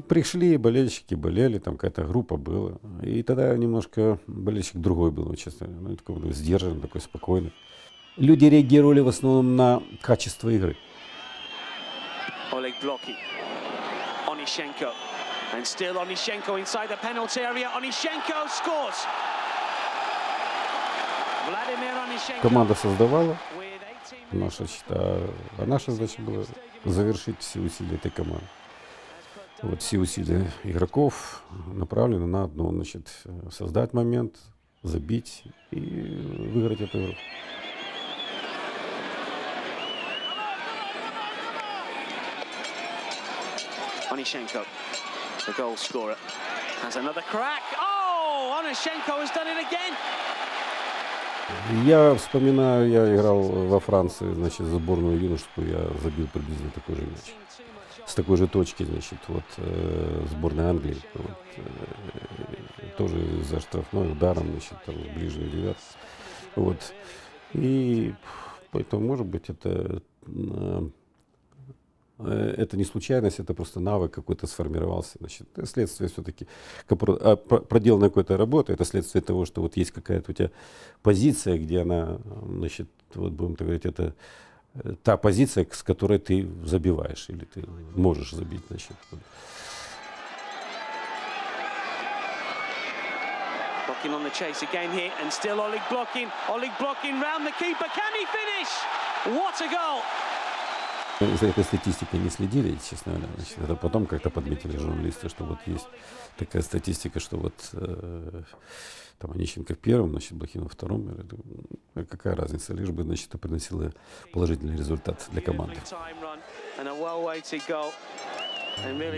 пришли болельщики, болели, там какая-то группа была. И тогда немножко болельщик другой был, честно. Ну, такой сдержанный, такой спокойный. Люди реагировали в основном на качество игры. Oleg Blocky. Onishenko. And still Onishenko inside the penalty area. Onishenko scores. Команда создавала with 18 minutes наша счета, а наша задача была завершить все усилия этой команды. Вот все усилия игроков направлены на одно, значит, создать момент, забить и выиграть эту игру. Onishenko, the goal scorer, has another crack. Oh, Onishenko has done it again. Я вспоминаю, я играл во Франции, значит, за сборную юношескую, я забил приблизительно такой же мяч. С такой же точки, значит, вот э, сборная Англии, вот, э, тоже за штрафной ударом, значит, там, в ближнюю девятку. Вот. И поэтому, может быть, это, э, это не случайность, это просто навык какой-то сформировался. Значит, это следствие все-таки проделанной какой-то работы, это следствие того, что вот есть какая-то у тебя позиция, где она, значит, вот будем так говорить, это э, та позиция, с которой ты забиваешь или ты можешь забить, значит. on the chase again here, and still Oleg blocking. Oleg blocking round the keeper. Can he finish? What a goal! Мы За этой статистикой не следили, честно говоря. Значит, это потом как-то подметили журналисты, что вот есть такая статистика, что вот э, там Онищенко в первом, значит, Блохин во втором. Думаю, ну, какая разница, лишь бы, значит, это приносило положительный результат для команды.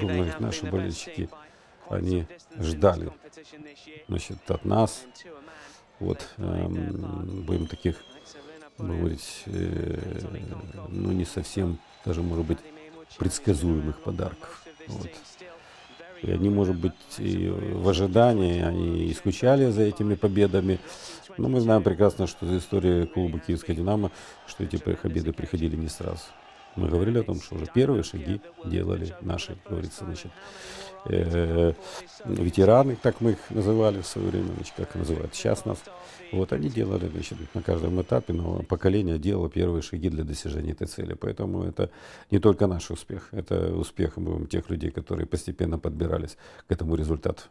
Думаю, наши болельщики, они ждали, значит, от нас, вот, эм, будем таких. Говорить, э, ну, не совсем, даже, может быть, предсказуемых подарков. Вот. И они, может быть, и в ожидании, они и скучали за этими победами. Но мы знаем прекрасно, что за историю клуба Киевская Динамо, что эти победы приходили не сразу. Мы говорили о том, что уже первые шаги делали наши, говорится, значит, э, ветераны, так мы их называли в свое время, значит, как называют сейчас нас. Вот они делали, значит, на каждом этапе, но поколение делало первые шаги для достижения этой цели. Поэтому это не только наш успех, это успех тех людей, которые постепенно подбирались к этому результату.